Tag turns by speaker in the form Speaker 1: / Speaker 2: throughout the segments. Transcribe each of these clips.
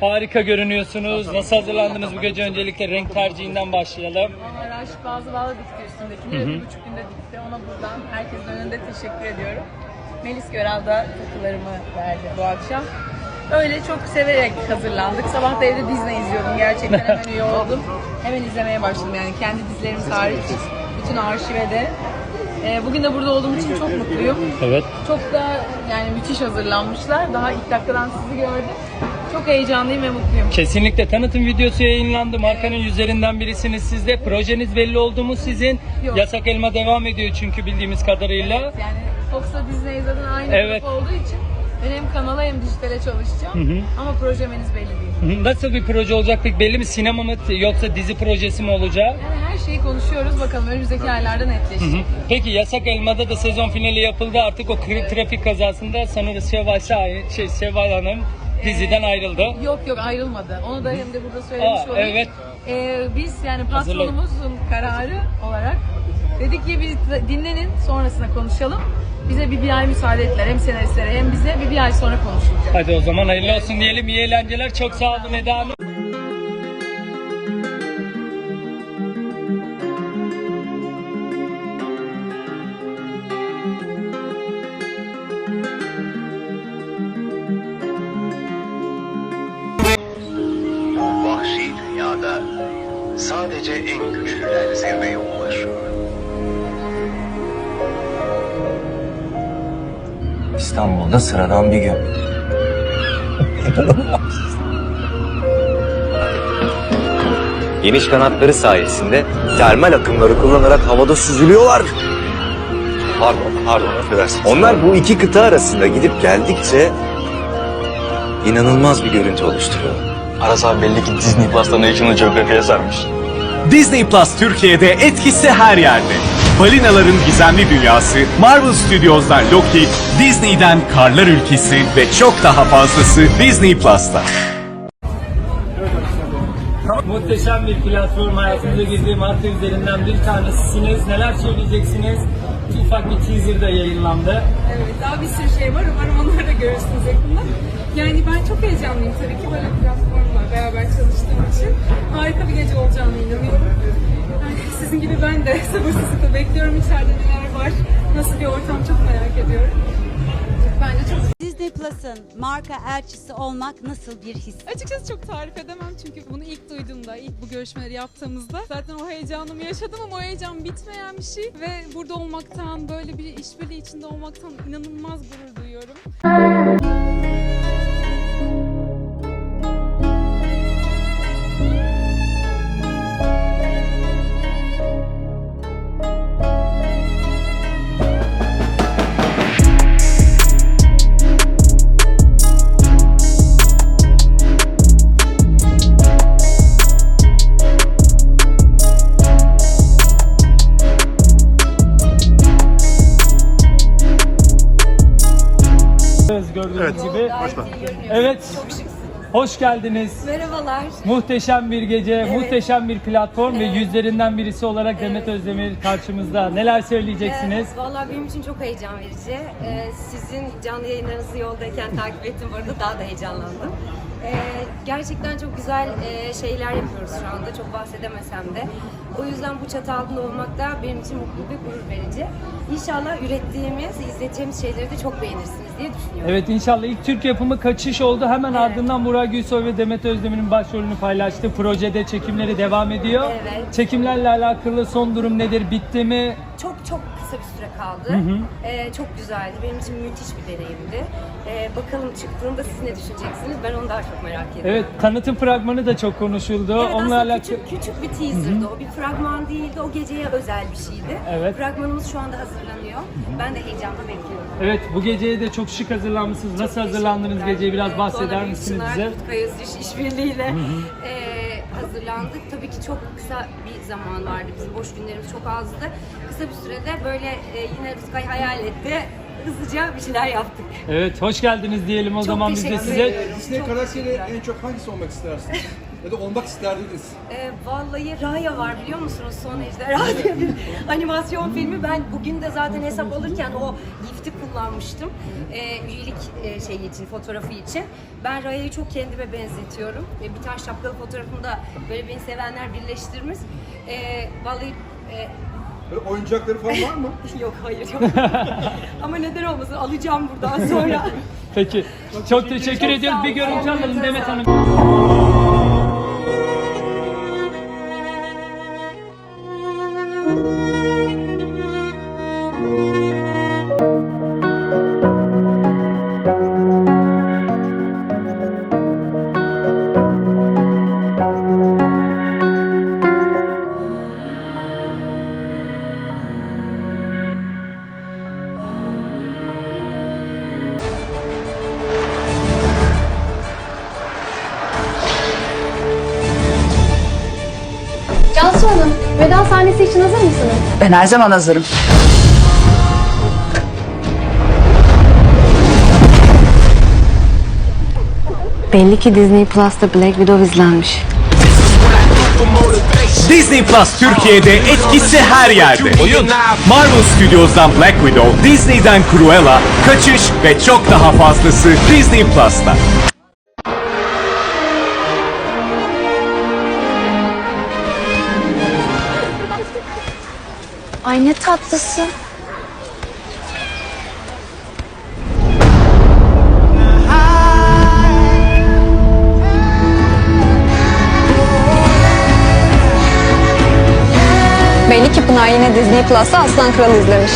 Speaker 1: Harika görünüyorsunuz. Nasıl hazırlandınız bu gece? Öncelikle renk tercihinden başlayalım.
Speaker 2: Ama Raşit bazı bağla dikti üstündekini. Bir buçuk günde dikti. Ona buradan herkesin önünde teşekkür ediyorum. Melis Göral da takılarımı verdi bu akşam. Öyle çok severek hazırlandık. Sabah da evde Disney izliyordum. Gerçekten hemen üye oldum. Hemen izlemeye başladım yani kendi dizilerimiz hariç. Bütün arşive de. Ee, bugün de burada olduğum için çok mutluyum.
Speaker 1: Evet.
Speaker 2: Çok da yani müthiş hazırlanmışlar. Daha ilk dakikadan sizi gördüm. Çok heyecanlıyım ve mutluyum.
Speaker 1: Kesinlikle tanıtım videosu yayınlandı. Markanın yüzlerinden birisiniz siz de. Projeniz belli oldu mu sizin?
Speaker 2: Yok.
Speaker 1: Yasak Elma devam ediyor çünkü bildiğimiz kadarıyla.
Speaker 2: Yani Fox'la Disney zaten aynı
Speaker 1: Evet.
Speaker 2: grup olduğu için ben hem kanala hem dijitale çalışacağım. Ama projem henüz belli değil.
Speaker 1: Nasıl bir proje olacak peki belli mi? Sinema mı yoksa dizi projesi mi olacak?
Speaker 2: Yani her şeyi konuşuyoruz. Bakalım önümüzdeki aylarda netleşecek.
Speaker 1: Peki Yasak Elma'da da sezon finali yapıldı. Artık o kri- trafik kazasında sanırım Şevval Şahin, şey Şevval Hanım diziden ayrıldı.
Speaker 2: Yok yok ayrılmadı. Onu da hem de burada söylemiş
Speaker 1: Aa,
Speaker 2: olayım.
Speaker 1: evet.
Speaker 2: Ee, biz yani patronumuzun kararı olarak dedik ki biz dinlenin sonrasında konuşalım. Bize bir, bir ay müsaade ettiler. Hem senaristlere hem bize bir, bir ay sonra konuşulacak.
Speaker 1: Hadi o zaman hayırlı olsun diyelim. İyi eğlenceler. Çok sağ olun Eda Hanım.
Speaker 3: Bu vahşi dünyada sadece en güçlüler zirveye ulaşıyor.
Speaker 4: İstanbul'da sıradan bir gün. Geniş kanatları sayesinde termal akımları kullanarak havada süzülüyorlar. Pardon, pardon, affedersiniz. Onlar bu iki kıta arasında gidip geldikçe inanılmaz bir görüntü oluşturuyor.
Speaker 5: Aras abi belli ki Disney Plus'ta National Geographic'e sarmış.
Speaker 6: Disney Plus Türkiye'de etkisi her yerde. Balinaların gizemli dünyası, Marvel Studios'dan Loki, Disney'den Karlar Ülkesi ve çok daha fazlası Disney Plus'ta.
Speaker 1: Muhteşem bir platform hayatınıza girdiği marka üzerinden bir tanesisiniz. Neler söyleyeceksiniz? Ufak bir teaser da yayınlandı.
Speaker 7: Evet, daha bir sürü şey var. Umarım onları da görürsünüz yakında. Yani ben çok heyecanlıyım tabii ki böyle platformla beraber çalıştığım için. Harika bir gece olacağına inanıyorum. Ben de sabırsızlıkla bekliyorum içeride neler var. Nasıl bir ortam çok merak ediyorum. Bence çok
Speaker 8: Disney Plus'ın marka elçisi olmak nasıl bir his?
Speaker 7: Açıkçası çok tarif edemem çünkü bunu ilk duyduğumda, ilk bu görüşmeleri yaptığımızda zaten o heyecanımı yaşadım ama o heyecan bitmeyen bir şey ve burada olmaktan, böyle bir işbirliği içinde olmaktan inanılmaz gurur duyuyorum.
Speaker 1: Gördüğünüz gibi. Evet. Hoş geldiniz.
Speaker 9: Merhabalar.
Speaker 1: Muhteşem bir gece, muhteşem bir platform ve yüzlerinden birisi olarak Demet Özdemir karşımızda. Neler söyleyeceksiniz?
Speaker 9: Evet, vallahi benim için çok heyecan verici. Ee, sizin canlı yayınlarınızı yoldayken takip ettim. Bu arada daha da heyecanlandım. Ee, gerçekten çok güzel e, şeyler yapıyoruz şu anda. Çok bahsedemesem de. O yüzden bu çatı altında olmak da benim için mutlu ve gurur verici. İnşallah ürettiğimiz, izleteceğimiz şeyleri de çok beğenirsiniz diye düşünüyorum.
Speaker 1: Evet inşallah ilk Türk yapımı kaçış oldu. Hemen
Speaker 9: Evet.
Speaker 1: ardından Burak Gülsoy ve Demet Özdemir'in başrolünü paylaştı. Projede çekimleri devam ediyor.
Speaker 9: Evet.
Speaker 1: Çekimlerle alakalı son durum nedir? Bitti mi?
Speaker 9: Çok çok kısa bir süre kaldı. Ee, çok güzeldi. Benim için müthiş bir deneyimdi. Ee, bakalım çıktığında siz ne düşüneceksiniz? Ben onu daha çok merak ediyorum.
Speaker 1: Evet tanıtım fragmanı da çok konuşuldu.
Speaker 9: Evet,
Speaker 1: Onunla
Speaker 9: aslında
Speaker 1: alakalı
Speaker 9: küçük, küçük bir teaserdı o. Bir fragman değildi. O geceye özel bir şeydi.
Speaker 1: Evet.
Speaker 9: Fragmanımız şu anda hazırlanıyor. Ben de heyecanla bekliyorum.
Speaker 1: Evet bu geceye de çok şık hazırlanmışsınız. Nasıl hazırlandınız geceyi biraz bahseder misiniz bize?
Speaker 9: Rutkay Özdeş işbirliğiyle eee, hazırlandık. Tabii ki çok kısa bir zaman vardı. Bizim boş günlerimiz çok azdı. Kısa bir sürede böyle e, yine Rutkay hayal etti. Hızlıca bir şeyler yaptık.
Speaker 1: Evet hoş geldiniz diyelim o
Speaker 9: Çok
Speaker 1: zaman biz de
Speaker 9: teşekkür
Speaker 1: size.
Speaker 9: ediyorum.
Speaker 10: Disney
Speaker 9: Çok
Speaker 10: karakteri
Speaker 9: teşekkürler.
Speaker 10: en çok hangisi olmak istersiniz? Ya da olmak isterdiniz?
Speaker 9: Ee, vallahi Raya var biliyor musunuz? Son Ejderha diye bir animasyon filmi. Ben bugün de zaten hesap alırken o gifti kullanmıştım. Ee, üyelik e, şeyi için, fotoğrafı için. Ben Raya'yı çok kendime benzetiyorum. Ee, bir tane şapkalı fotoğrafımda böyle beni sevenler birleştirmiş. Ee, vallahi e,
Speaker 10: Böyle oyuncakları falan var mı?
Speaker 9: yok hayır yok. Ama neden olmasın alacağım buradan sonra.
Speaker 1: Peki. Çok teşekkür
Speaker 9: Çok
Speaker 1: ediyoruz. Bir görüntü alalım
Speaker 9: Çok
Speaker 1: Demet. Hanım.
Speaker 7: Cansu Hanım, veda sahnesi için hazır mısınız?
Speaker 2: Ben her zaman hazırım.
Speaker 7: Belli ki Disney Plus'ta Black Widow izlenmiş.
Speaker 6: Disney Plus Türkiye'de etkisi her yerde. Oyun. Marvel Studios'dan Black Widow, Disney'den Cruella, Kaçış ve çok daha fazlası Disney Plus'ta.
Speaker 7: Ay ne tatlısı. Belli ki Pınar yine Disney Plus'ta Aslan Kralı izlemiş.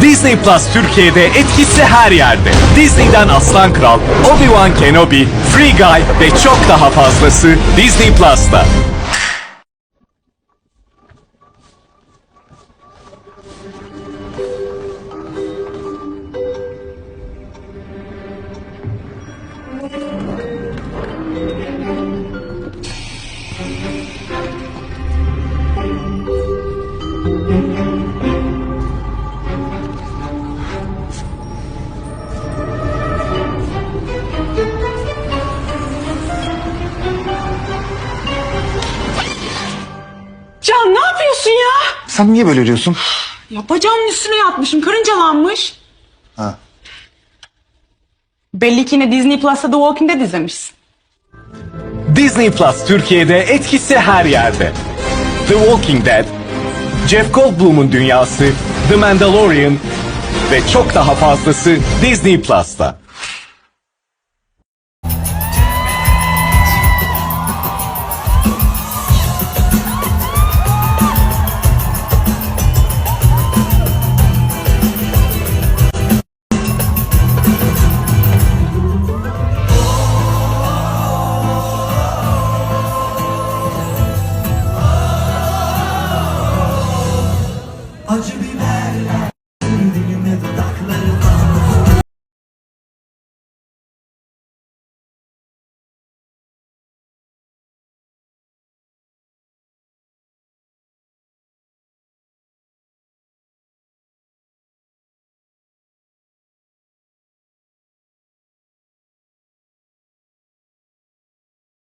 Speaker 6: Disney Plus Türkiye'de etkisi her yerde. Disney'den Aslan Kral, Obi-Wan Kenobi, Free Guy ve çok daha fazlası Disney Plus'ta.
Speaker 10: Sen niye böyle diyorsun?
Speaker 2: Ya bacağımın üstüne yatmışım. Karıncalanmış.
Speaker 10: Ha.
Speaker 2: Belli ki yine Disney Plus'ta The Walking Dead izlemişsin.
Speaker 6: Disney Plus Türkiye'de etkisi her yerde. The Walking Dead, Jeff Goldblum'un dünyası, The Mandalorian ve çok daha fazlası Disney Plus'ta.